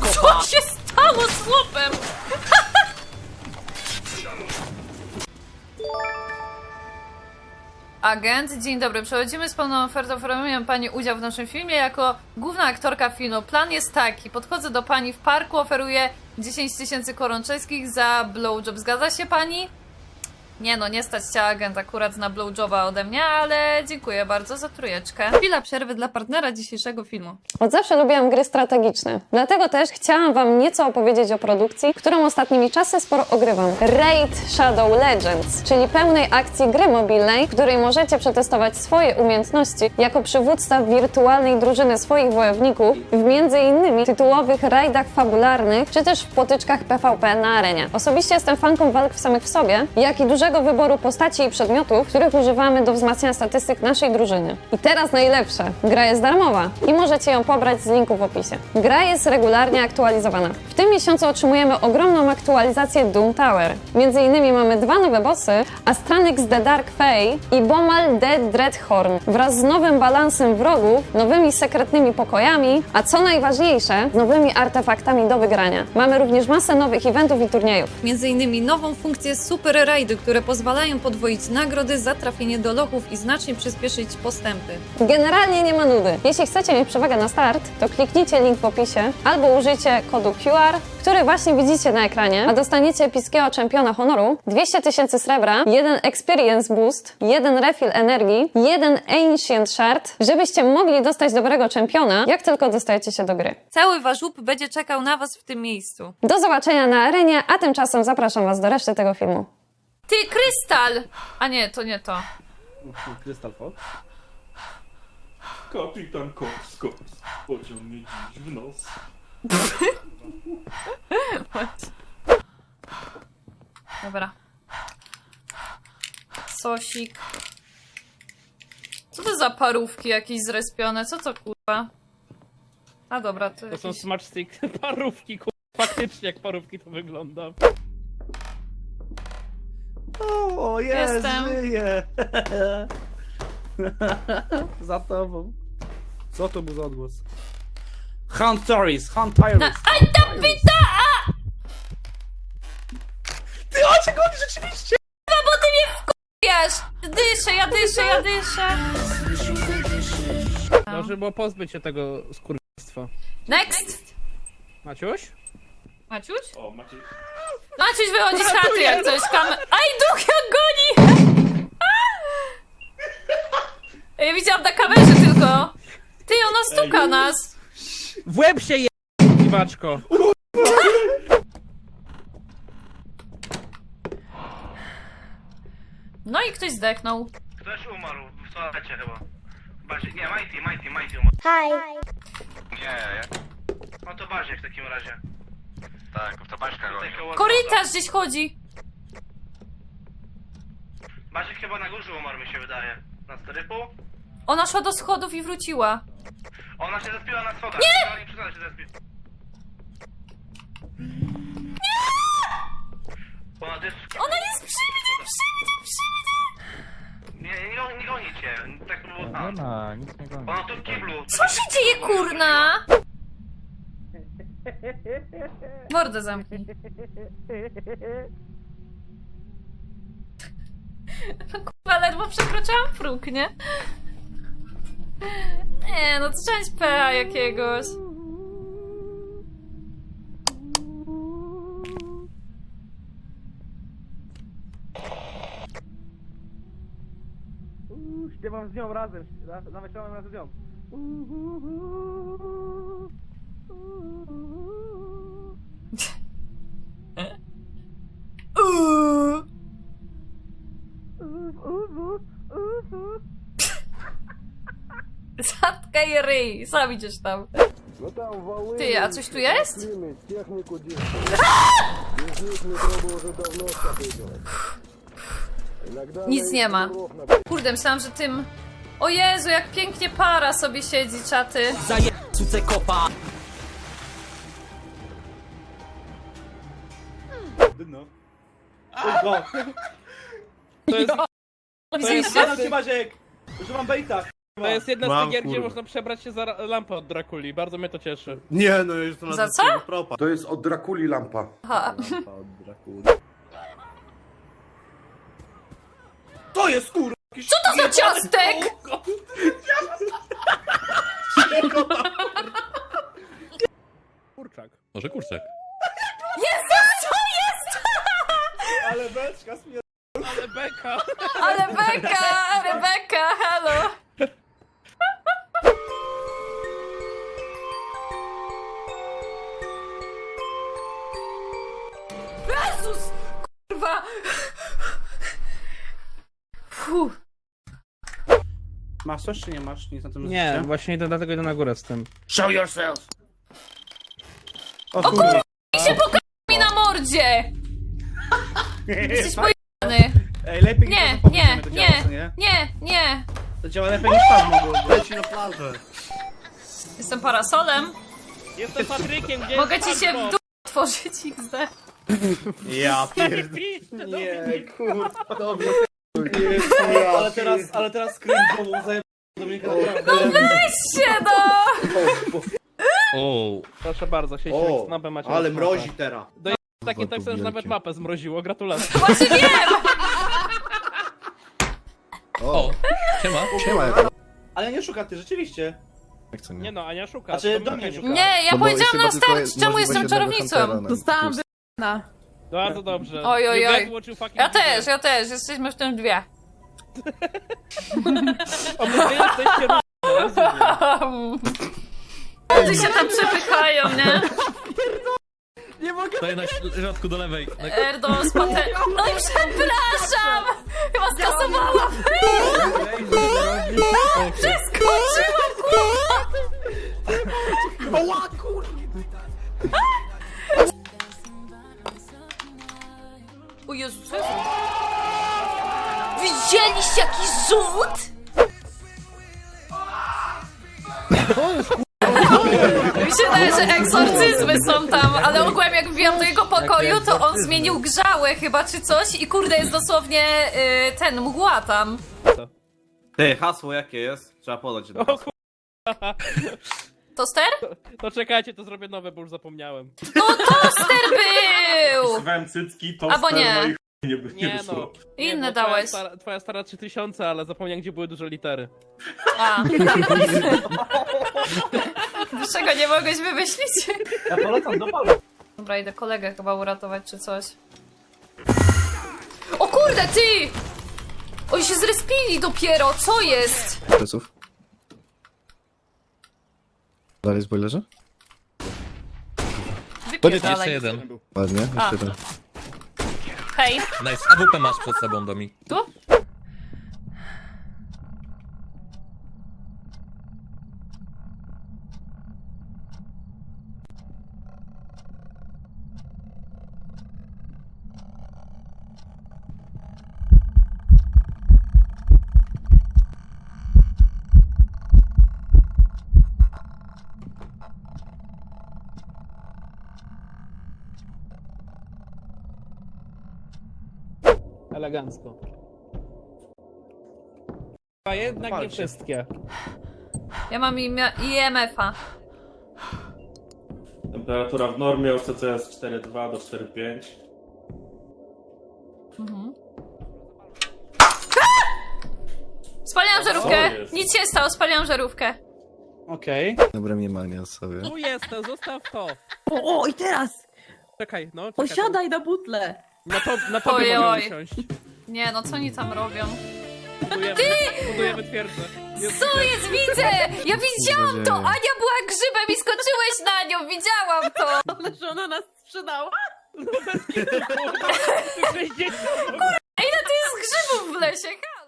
Kopa Co się stało z chłopem? Agent, dzień dobry. Przechodzimy z pełną ofertą. Oferujemy Pani udział w naszym filmie jako główna aktorka filmu. Plan jest taki. Podchodzę do Pani w parku, oferuję 10 tysięcy koron czeskich za blowjob. Zgadza się Pani? Nie no, nie stać cię agent akurat na blowjoba ode mnie, ale dziękuję bardzo za trójeczkę. Chwila przerwy dla partnera dzisiejszego filmu. Od zawsze lubiłam gry strategiczne. Dlatego też chciałam Wam nieco opowiedzieć o produkcji, którą ostatnimi czasy sporo ogrywam. Raid Shadow Legends, czyli pełnej akcji gry mobilnej, w której możecie przetestować swoje umiejętności jako przywódca wirtualnej drużyny swoich wojowników w między innymi tytułowych rajdach fabularnych, czy też w potyczkach PvP na arenie. Osobiście jestem fanką walk w samych w sobie, jak i dużego wyboru postaci i przedmiotów, których używamy do wzmacniania statystyk naszej drużyny. I teraz najlepsze. Gra jest darmowa i możecie ją pobrać z linku w opisie. Gra jest regularnie aktualizowana. W tym miesiącu otrzymujemy ogromną aktualizację Doom Tower. Między innymi mamy dwa nowe bossy, Astranix The Dark Fey i Bomal The Dreadhorn, wraz z nowym balansem wrogów, nowymi sekretnymi pokojami, a co najważniejsze, nowymi artefaktami do wygrania. Mamy również masę nowych eventów i turniejów. Między innymi nową funkcję Super Raidy, które pozwalają podwoić nagrody za trafienie do lochów i znacznie przyspieszyć postępy. Generalnie nie ma nudy. Jeśli chcecie mieć przewagę na start, to kliknijcie link w opisie albo użyjcie kodu QR, który właśnie widzicie na ekranie, a dostaniecie epickiego czempiona honoru, 200 tysięcy srebra, jeden experience boost, jeden refill energii, jeden ancient shard, żebyście mogli dostać dobrego czempiona, jak tylko dostajecie się do gry. Cały wasz łup będzie czekał na was w tym miejscu. Do zobaczenia na arenie, a tymczasem zapraszam Was do reszty tego filmu. Ty, Krystal! A nie, to nie to. Krystal Fox. Kapitan Kops, Kops, pociąg mnie dziś w nos. Dobra. Sosik. Co to za parówki jakieś zrespione? Co to kurwa? A dobra, to, To są jakieś... smacz stick parówki, ku... Faktycznie jak parówki to wygląda. O, jest, Jestem. żyję! za tobą. Co to był za odgłos? Hunt Tories, Hunt Tyrus. Na... Aj, ta pita! A! Ty, o cię goni rzeczywiście! No bo ty mnie wkurwiasz! Dyszę, ja dyszę, ja dyszę. Dobrze było pozbyć się tego skurwstwa. Next! Maciuś? Maciuś? O, Maciej. Maciuś wychodzi z chaty jak coś kam... Aj, duch jak goni! Ja widziałam na kamerze tylko. Ty, ona stuka nas. W łeb się je... dziwaczko! No i ktoś zdechnął. Ktoś umarł w toalecie chyba. Bardziej, nie, Mighty, Mighty, Mighty umarł. Hi. Nie, nie. No to bardziej w takim razie. Tak, to Baśka goni. Korytarz gdzieś chodzi. Basiek chyba na górze umarł mi się wydaje. Na strypu? Ona szła do schodów i wróciła. Ona się zespiła na schodach. Nie! Ona nie przyznała się! Ona też... Ona jest przy mnie, przy mnie, przy mnie. Nie, nie, goni- nie goni cię. Tak było... A. Ona, nic nie goni. Ona tu w kiblu. Co się dzieje, kurna? Mordę zamknij. No kurwa, ledwo przekroczyłam próg, nie? Nie, no to część PA jakiegoś. Śpiewam z nią razem, śpiewam razem z nią. Zatkaj ryj, sam idziesz tam. Ty, a coś tu jest? Nic nie ma. Kurde, myślałam, że tym... O Jezu, jak pięknie para sobie siedzi, czaty. Suce kopa Tylko. To jest... To jest cię, Maciek! Używam baita. To jest jedna z tych gier, gdzie kurwa. można przebrać się za ra- lampę od Drakuli. Bardzo mnie to cieszy. Nie, no już to Za co? Propa. To jest od Drakuli lampa. Aha. To jest kurwa! Co to za ciastek? Kurczak. Może kurczak. Jezus, kurwa. Fuh. Masz coś czy nie masz? Nic na tym Nie, liście? właśnie idę, dlatego idę na górę z tym. Show yourself! O kurwa! Mi na mordzie. Jesteś pojebany. Ej, lepiej Nie, niż to nie, to działa, co nie, nie, nie. To działa lepiej niż tam mogło. Leci na plażę. Jestem parasolem. Jestem Patrykiem, gdzie Mogę jest ci się w Patko? dół otworzyć XD. Ja pierdolę. Nie, kurwa, dobrze. Ja Ale teraz, ale teraz screen zajebał Dominika. Się no! O, Proszę bardzo, się O, z mapę macie. ale mrozi teraz. Takim tekstem, że nawet mapę zmroziło. Gratulacje. Właśnie wiem! o, siema. Siema, Ale nie szuka ty, rzeczywiście. jak co Nie no, Ania szuka. Znaczy, Dominika do mnie szuka. Nie, ja No bo powiedziałam na tylko start, jest czemu możliwość jestem jednego czarownicą. Huntera na Dostałam na. Bardzo dobrze. Oj, oj, You oj. guys watch you fucking Ja też, ja też, jesteśmy w tym dwie. Obydwie jesteście równe, rozumiem. Ty się tam przepychają, nie? Tutaj na środku do lewej. Na... Erdo z pate... No i przepraszam! Chyba skasowałam! Przeskoczyłam, kurwa! O Jezu, co jest? Widzieliście jaki rzut? Mi się wydaje, że egzorcyzmy są tam, ale ogółem jak wbijam do jego pokoju, to on zmienił grzałę chyba czy coś i kurde jest dosłownie y, ten mgła tam. Ty, hasło jakie jest? Trzeba podać do O kur... Toster? To czekajcie, to zrobię nowe, bo już zapomniałem. No toster był! Wpisywałem cycki, to Albo nie. nie, by- nie Nie wyszło. no. Inne nie, twoja dałeś. Stara, twoja stara 3000, ale zapomniałem, gdzie były duże litery. A. Dlaczego nie mogłeś wymyślić? Ja polecam do Paulu. Dobra, idę kolegę chyba uratować czy coś. O kurde, ty! Oni się zrespili dopiero, co jest? Pleców. Dalej w boilerze? Jeszcze Wypierdalaj. jeden. Ładnie, A. jeszcze jeden. Hej, Nice. AWP masz przed sobą, Domi. tu? Elegancko. A jednak nie wszystkie. Ja mam imię IMF-a. Temperatura w normie, OCC jest 4,2 do 4,5. Spaliłam Co żarówkę. jest? Nic się nie stało, spaliłam żarówkę. Okej. Dobre mniemanie o sobie. Tu jestem, zostaw to. O, o, i teraz! Czekaj, no. Czekaj, Osiadaj na butle! Na, to, na tobie Oj, mogę oj. usiąść. Nie no, co oni tam robią? Budujemy, budujemy twierdzę. Jest Co jest, widzę! Ja widziałam to! dzieje? Ania była grzybem i skoczyłeś na nią, widziałam to! Ale że ona nas sprzedała? Ty 60 Ile to jest grzybów w lesie? Ha!